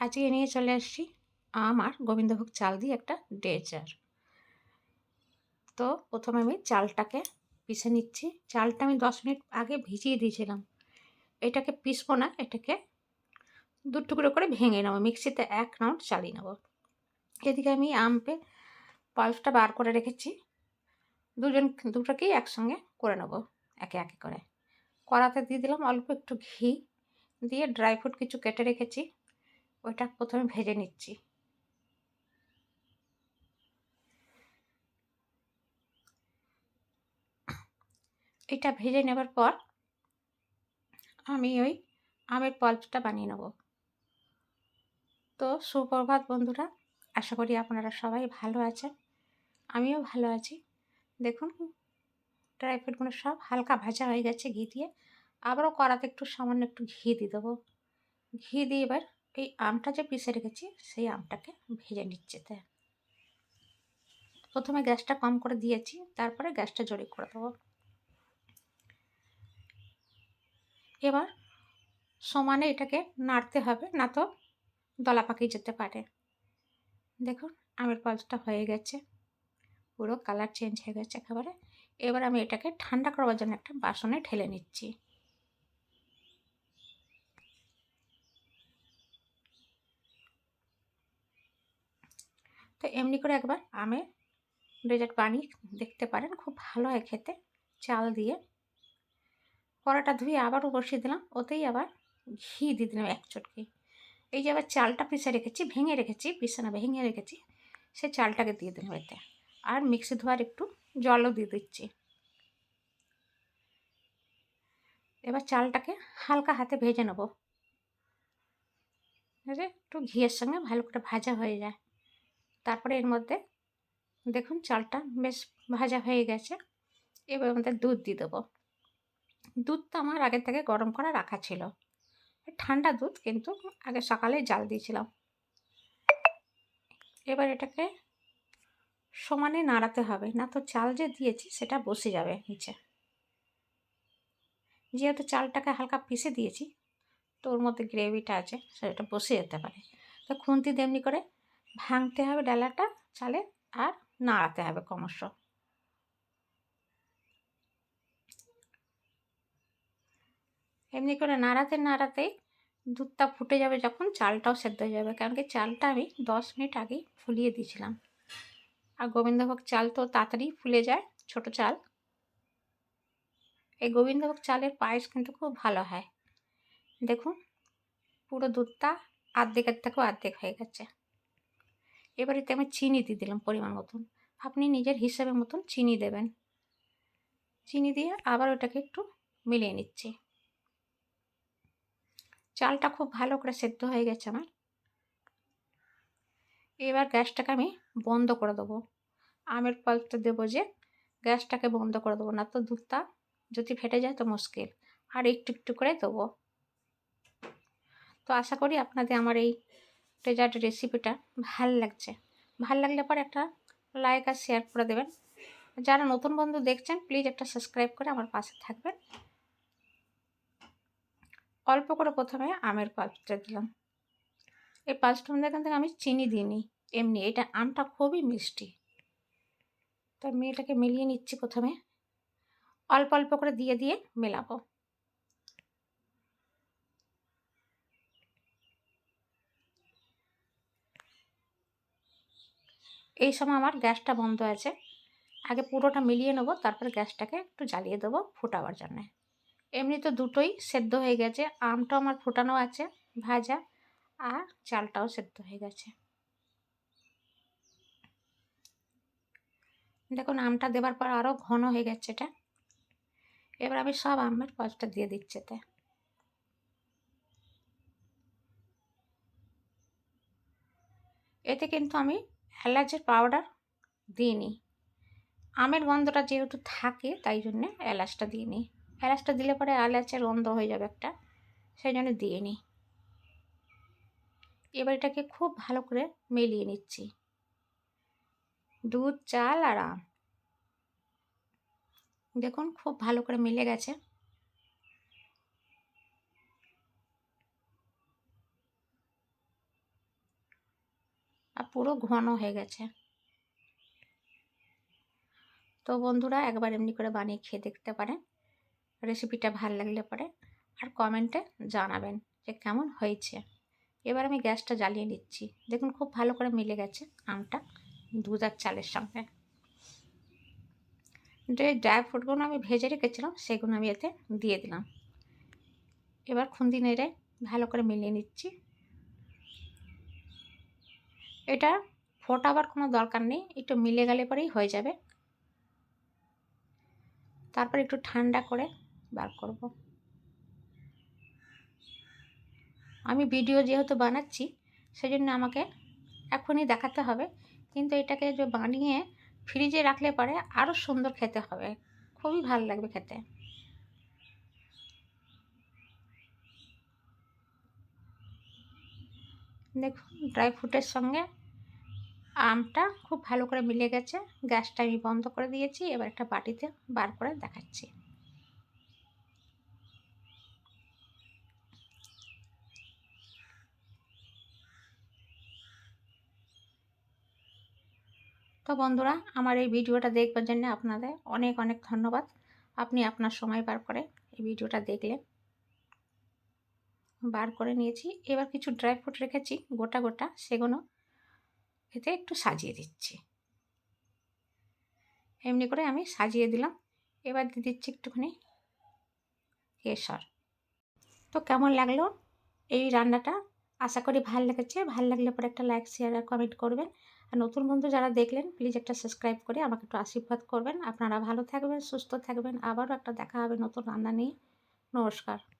আজকে নিয়ে চলে আসছি আম আর গোবিন্দভোগ চাল দিয়ে একটা ডেজার। তো প্রথমে আমি চালটাকে পিষে নিচ্ছি। চালটা আমি দশ মিনিট আগে ভিজিয়ে দিয়েছিলাম। এটাকে পিসবো না, এটাকে দু টুকরো করে ভেঙে নেব। মিক্সিতে এক রাউন্ড চালিয়ে নেব। এদিকে আমি আমপে পাল্পটা বার করে রেখেছি। দুজন দুটোকেই একসঙ্গে করে নেব, একে একে করে। কড়াতে দিয়ে দিলাম অল্প একটু ঘি। দিয়ে ড্রাই ফ্রুট কিছু কেটে রেখেছি। ওইটা প্রথমে ভেজে নিচ্ছি। এটা ভেজে নেবার পর আমি ওই আমের পল্পটা বানিয়ে নেব। তো সুপ্রভাত বন্ধুরা, আশা করি আপনারা সবাই ভালো আছেন, আমিও ভালো আছি। দেখুন ড্রাই ফ্রুটগুলো সব হালকা ভাজা হয়ে গেছে ঘি দিয়ে। আবারও কড়াতে একটু সামান্য একটু ঘি দিয়ে দেবো। ঘি দিয়ে এবার এই আমটা যে পিষে রেখেছি, সেই আমটাকে ভেজে নিচ্ছে তে। প্রথমে গ্যাসটা কম করে দিয়েছি, তারপরে গ্যাসটা জোরে করে দেবো। এবার সমানে এটাকে নাড়তে হবে, না তো দলা পাকিয়ে যেতে পারে। দেখুন, আমের পালসটা হয়ে গেছে। পুরো কালার চেঞ্জ হয়ে গেছে একেবারে। এবার আমি এটাকে ঠান্ডা করবার জন্য একটা বাসনে ঢেলে নিচ্ছি। তো এমনি করে একবার আমের ডেজার্ট বানিয়ে দেখতে পারেন, খুব ভালো হয় খেতে। চাল দিয়ে কড়াটা ধুয়ে আবারও বসিয়ে দিলাম, ওতেই আবার ঘি দিয়ে দিলাম এক চটকি। এই যে আবার চালটা পিষে রেখেছি, ভেঙে রেখেছি পিসে না ভেঙে রেখেছি, সে চালটাকে দিয়ে দিলাম এতে। আর মিক্সি ধোয়ার একটু জলও দিয়ে দিচ্ছি। এবার চালটাকে হালকা হাতে ভেজে নেব। একটু ঘিয়ের সঙ্গে ভালো করে ভাজা হয়ে যায়। তারপরে এর মধ্যে দেখুন চালটা বেশ ভাজা হয়ে গেছে। এবার মধ্যে দুধ দিয়ে দেবো। দুধটা আমার আগে থেকে গরম করা রাখা ছিল। ঠান্ডা দুধ কিন্তু আগে সকালে জাল দিয়েছিলাম। এবার এটাকে সমানে নাড়াতে হবে, না তো চাল যে দিয়েছি সেটা বসে যাবে নিচে। যেহেতু চালটাকে হালকা পিষে দিয়েছি, তো ওর মধ্যে গ্রেভিটা আছে, সেটা বসে যেতে পারে। তো খুন্তি তেমনি করে ভাঙতে হবে ডালাটা চালে আর নাড়াতে হবে ক্রমশ। এমনি করে নাড়াতে নাড়াতেই দুধটা ফুটে যাবে যখন চালটাও সেদ্ধ হয়ে যাবে। কারণ কি চালটা আমি দশ মিনিট আগেই ফুলিয়ে দিয়েছিলাম। আর গোবিন্দভোগ চাল তো তাড়াতাড়ি ফুলে যায়, ছোট চাল। এই গোবিন্দভোগ চালের পায়েস কিন্তু খুব ভালো হয়। দেখুন, পুরো দুধটা আর্ধেকের থেকেও আর্ধেক হয়ে গেছে। এবার এতে আমি চিনি দিয়ে দিলাম পরিমাণ মতন। আপনি নিজের হিসাবে মতন চিনি দেবেন। চিনি দিয়ে আবার ওটাকে একটু মিলিয়ে নিচ্ছি। চালটা খুব ভালো করে সেদ্ধ হয়ে গেছে আমার। এবার গ্যাসটাকে আমি বন্ধ করে দেবো। আমের পাল্পটা দেবো যে, গ্যাসটাকে বন্ধ করে দেবো, না তো দুধটা যদি ফেটে যায় তো মুশকিল। আর একটু একটু করে দেবো। তো আশা করি আপনাদের আমার এই ডেজার্ট রেসিপিটা ভালো লাগছে। ভালো লাগলে পর একটা লাইক আর শেয়ার করে দেবেন। যারা নতুন বন্ধু দেখছেন প্লিজ একটা সাবস্ক্রাইব করে আমার পাশে থাকবেন। অল্প করে প্রথমে আমের পাল্পটা দিলাম। এই পাঁচটার মধ্যে এখান থেকে আমি চিনি দিইনি, এমনি। এটা আমটা খুবই মিষ্টি। তো আমি এটাকে মিলিয়ে নিচ্ছি প্রথমে। অল্প অল্প করে দিয়ে দিয়ে মেলাবো। এই সময় আমার গ্যাসটা বন্ধ আছে। আগে পুরোটা মিলিয়ে নেব, তারপর গ্যাসটাকে একটু জ্বালিয়ে দেবো ফুটাবার জন্যে। এমনি তো দুটোই সেদ্ধ হয়ে গেছে, আমটাও আমার ফুটানো আছে, ভাজা, আর চালটাও সেদ্ধ হয়ে গেছে। দেখুন, আমটা দেবার পর আরও ঘন হয়ে গেছে এটা। এবার আমি সব আমের পচটা দিয়ে দিচ্ছি এতে। এতে কিন্তু আমি এলাচের পাউডার দিয়ে নিই। আমের গন্ধটা যেহেতু থাকে, তাই জন্যে এলাচটা দিয়ে নিই। এলাচটা দিলে পরে এলাচের গন্ধ হয়ে যাবে একটা, সেই জন্য দিয়ে নিই। এবার এটাকে খুব ভালো করে মেলিয়ে নিচ্ছি। দুধ, চাল আর আম। দেখুন, খুব ভালো করে মিলে গেছে। পুরো ঘন হয়ে গেছে। তো বন্ধুরা, একবার এমনি করে বানিয়ে খেয়ে দেখতে পারেন। রেসিপিটা ভালো লাগলে পরে আর কমেন্টে জানাবেন যে কেমন হয়েছে। এবার আমি গ্যাসটা জ্বালিয়ে নিচ্ছি। দেখুন, খুব ভালো করে মিলে গেছে আমটা দুধ আর চালের সঙ্গে। যে ড্রাই ফ্রুটগুলো আমি ভেজে রেখেছিলাম, সেগুলো আমি এতে দিয়ে দিলাম। এবার খুন্দি নেড়ে ভালো করে মিলিয়ে নিচ্ছি। এটা ফোটাবার কোনো দরকার নেই, একটু মিলে গেলে পরেই হয়ে যাবে। তারপর একটু ঠান্ডা করে বার করব। আমি ভিডিও যেহেতু বানাচ্ছি, সেজন্য আমাকে এখনই দেখাতে হবে। কিন্তু এটাকে যে বানিয়ে ফ্রিজে রাখলে পরে আরও সুন্দর খেতে হবে। খুবই ভালো লাগবে খেতে। দেখুন ড্রাই ফ্রুটের সঙ্গে আমটা খুব ভালো করে মিলে গেছে। গ্যাসটা আমি বন্ধ করে দিয়েছি, এবার একটা বাটিতে বার করে দেখাচ্ছি। তো বন্ধুরা, আমার এই ভিডিওটা দেখবার জন্য আপনাদের অনেক অনেক ধন্যবাদ। আপনি আপনার সময় বার করে এই ভিডিওটা দেখলেন। বার করে নিয়েছি। এবার কিছু ড্রাই ফ্রুট রেখেছি, গোটা গোটা সেগুলো এতে একটু সাজিয়ে দিচ্ছি। এমনি করে আমি সাজিয়ে দিলাম। এবার দিয়ে দিচ্ছি একটুখানি কেশর। তো কেমন লাগল এই রান্নাটা? আশা করি ভালো লেগেছে। ভালো লাগলে পরে একটা লাইক শেয়ার আর কমেন্ট করবেন। আর নতুন বন্ধু যারা দেখলেন প্লিজ একটা সাবস্ক্রাইব করে আমাকে একটু আশীর্বাদ করবেন। আপনারা ভালো থাকবেন, সুস্থ থাকবেন। আবারও একটা দেখা হবে নতুন রান্না নিয়ে। নমস্কার।